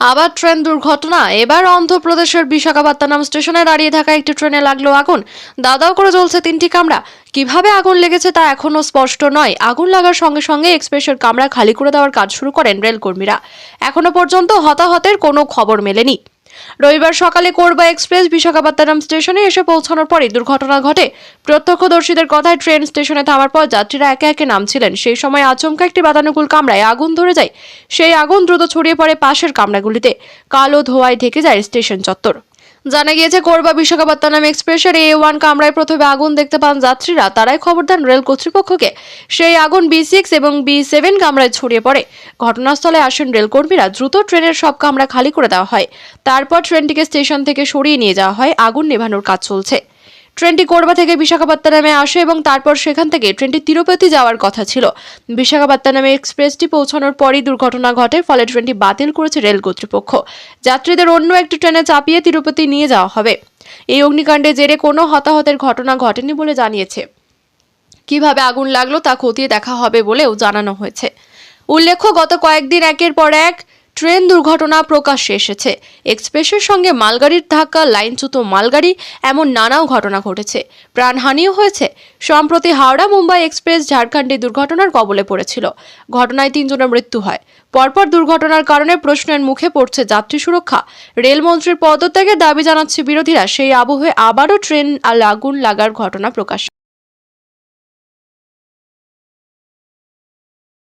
আবার ট্রেন দুর্ঘটনা। এবার অন্ধ্রপ্রদেশের বিশাখাপত্তনম স্টেশনে দাঁড়িয়ে থাকা একটি ট্রেনে লাগল আগুন। দাদাও করে জ্বলছে তিনটি কামরা। কীভাবে আগুন লেগেছে তা এখনও স্পষ্ট নয়। আগুন লাগার সঙ্গে সঙ্গে এক্সপ্রেসের কামরা খালি করে দেওয়ার কাজ শুরু করেন রেলকর্মীরা। এখনও পর্যন্ত হতাহতের কোনো খবর মেলেনি। রবিবার সকালে কোরবা এক্সপ্রেস বিশাখাপত্তনম স্টেশনে এসে পৌঁছানোর পরে দুর্ঘটনা ঘটে। প্রত্যক্ষদর্শীদের কথায় ট্রেন স্টেশনে থামার পর যাত্রীরা একে একে নামছিলেন। সেই সময় আচমকা একটি বাতানুকূল কামরায় আগুন ধরে যায়। সেই আগুন দ্রুত ছড়িয়ে পড়ে পাশের কামরাগুলিতে। কালো ধোয়ায় ঢেকে যায় স্টেশন চত্বর। জানা গিয়েছে, করবা বিশাখাপত্তনম এক্সপ্রেসের এ ওয়ান কামরায় প্রথমে আগুন দেখতে পান যাত্রীরা, তারাই খবর দেন রেল কর্তৃপক্ষকে। সেই আগুন বি সিক্স এবং বি সেভেন কামরায় ছড়িয়ে পড়ে। ঘটনাস্থলে আসেন রেলকর্মীরা, দ্রুত ট্রেনের সব কামরা খালি করে দেওয়া হয়। তারপর ট্রেনটিকে স্টেশন থেকে সরিয়ে নিয়ে যাওয়া হয়। আগুন নেভানোর কাজ চলছে। ট্রেনটি কোরবা থেকে বিশাখাপত্তনমে আসে এবং তারপর সেখান থেকে ট্রেনটি তিরুপতি যাওয়ার কথা ছিল। বিশাখাপত্তনমে এক্সপ্রেসটি পৌঁছানোর পরই দুর্ঘটনা ঘটে, ফলে ট্রেনটি বাতিল করেছে রেল কর্তৃপক্ষ। যাত্রীদের অন্য একটি ট্রেনে চাপিয়ে তিরুপতি নিয়ে যাওয়া হবে। এই অগ্নিকাণ্ডে জেরে কোনো হতাহতের ঘটনা ঘটেনি বলে জানিয়েছে। কীভাবে আগুন লাগল তা খতিয়ে দেখা হবে বলেও জানানো হয়েছে। উল্লেখ্য, গত কয়েকদিন একের পর এক ট্রেন দুর্ঘটনা প্রকাশ্যে এসেছে। এক্সপ্রেসের সঙ্গে মালগাড়ির ধাক্কা, লাইনচ্যুত মালগাড়ি, এমন নানাও ঘটনা ঘটেছে। প্রাণহানিও হয়েছে। সম্প্রতি হাওড়া মুম্বাই এক্সপ্রেস ঝাড়খণ্ডে দুর্ঘটনার কবলে পড়েছিল। ঘটনায় তিনজনের মৃত্যু হয়। পরপর দুর্ঘটনার কারণে প্রশ্নের মুখে পড়ছে যাত্রী সুরক্ষা। রেলমন্ত্রীর পদত্যাগের দাবি জানাচ্ছে বিরোধীরা। সেই আবহে আবারও ট্রেন আর আগুন লাগার ঘটনা প্রকাশ